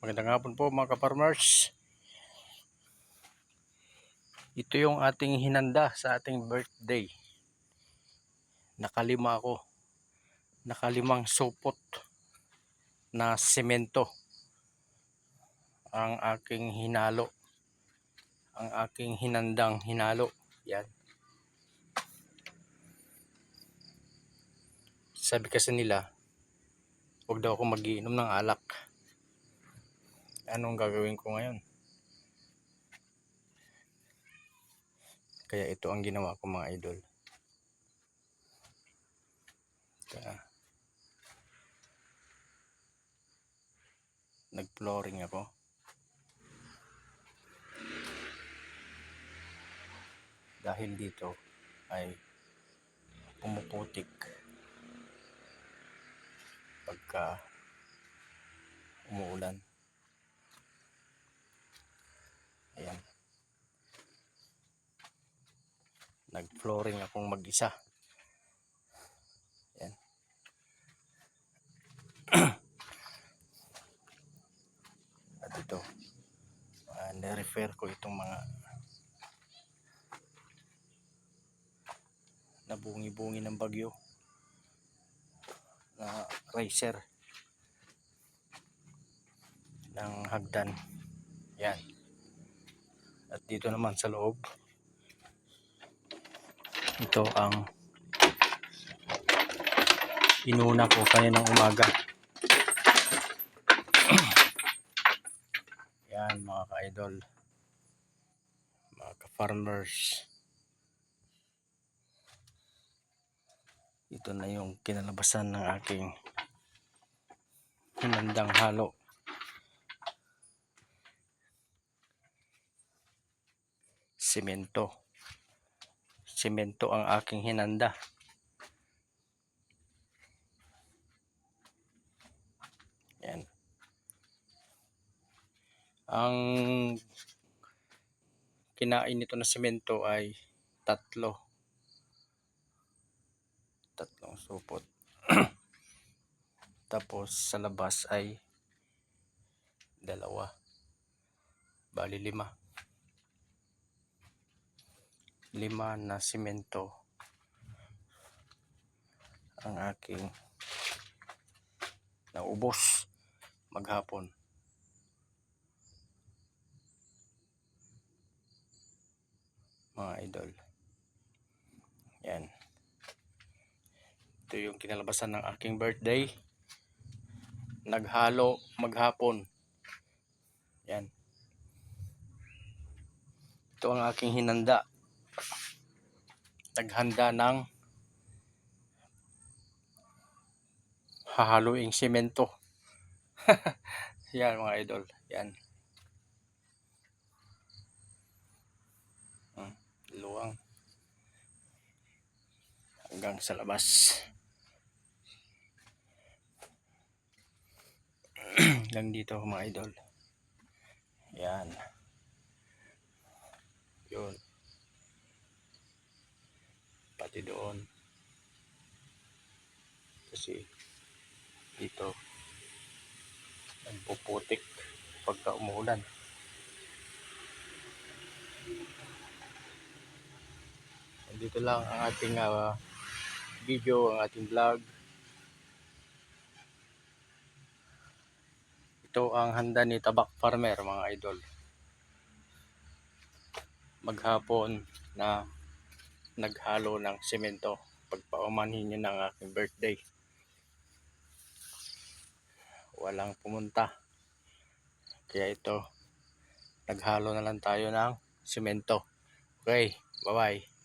Magandang hapon po mga ka-farmers. Ito yung ating hinanda sa ating birthday. Nakalima ako. Nakalimang supot na semento ang aking hinalo. Ang aking hinandang hinalo. Yan. Sabi kasi nila, huwag daw ako magiinom ng alak anong gagawin ko ngayon. Kaya ito ang ginawa ko mga idol. Kaya, nag-flooring ako. Dahil dito ay pumuputik pagka umuulan. Ayan. Nag-flooring akong mag-isa. Ayan. At ito, uh, na-refer ko itong mga nabungi-bungi ng bagyo na racer ng hagdan. Yan. Dito naman sa loob, ito ang inuna ko kaninang umaga. Yan mga ka-idol, mga ka-farmers. Ito na yung kinalabasan ng aking hinandang halo. Semento. Semento ang aking hinanda. Yan. Ang kinain nito na semento ay tatlo. Tatlong supot. Tapos sa labas ay dalawa. Bali lima. Lima na semento ang aking naubos maghapon. Mga idol. Yan. Ito yung kinalabasan ng aking birthday. Naghalo maghapon. Yan. Ito ang aking hinanda. Naghanda ng hahaluing semento. Yan mga idol. Yan. Hmm, luwang. Hanggang sa labas. Hanggang dito mga idol. Yan. Pati doon. Kasi dito nagpuputik pagka umuulan. Dito lang ang ating ah, video, ang ating vlog. Ito ang handa ni Tabak Farmer mga idol. Maghapon na naghalo ng semento pagpaumanhin niya ng aking birthday. Walang pumunta. Kaya ito, naghalo na lang tayo ng semento. Okay, bye-bye.